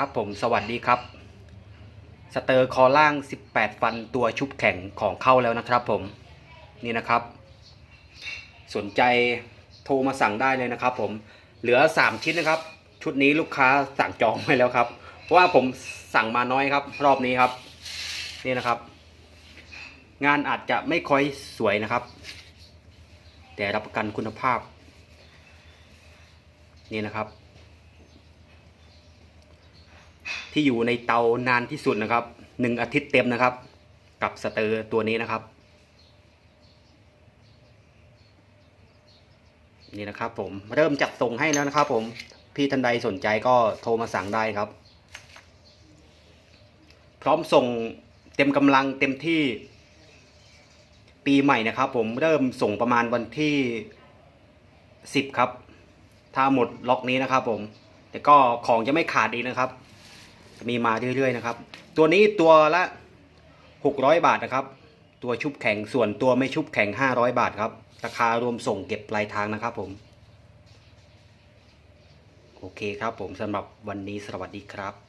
ครับผมสวัสดีครับ สเตอร์คอล่าง 18 ฟันตัวชุบแข็งของเข้าแล้วนะครับผมนี่นะครับ สนใจโทรมาสั่งได้เลยนะครับ ผมเหลือ 3 ชิ้นนะครับ ชุดนี้ลูกค้าสั่งจองไว้แล้วครับ เพราะว่าผมสั่งมาน้อยครับ รอบนี้ครับ นี่นะครับ งานอาจจะไม่ค่อยสวยนะครับ แต่รับประกันคุณภาพ นี่นะครับ ที่อยู่ในเตานานที่สุดนะครับหนึ่งอาทิตย์เต็มนะครับ กับสเตอร์ตัวนี้นะครับ นี่นะครับผมเริ่มจัดส่งให้แล้วนะครับผมพี่ท่านใดสนใจก็โทรมาสั่งได้ครับ พร้อมส่งเต็มกำลังเต็มที่ปีใหม่นะครับ ผมเริ่มส่งประมาณวันที่สิบครับ ถ้าหมดล็อกนี้นะครับ ผม แต่ก็ของจะไม่ขาดอีกนะครับ มีมาเรื่อยๆนะครับ ตัวนี้ตัวละ 600 บาทนะครับ ตัวชุบแข็งส่วนตัวไม่ชุบแข็ง 500 บาทครับ ราคารวมส่งเก็บปลายทางนะครับผม โอเคครับผมสำหรับวันนี้สวัสดีครับ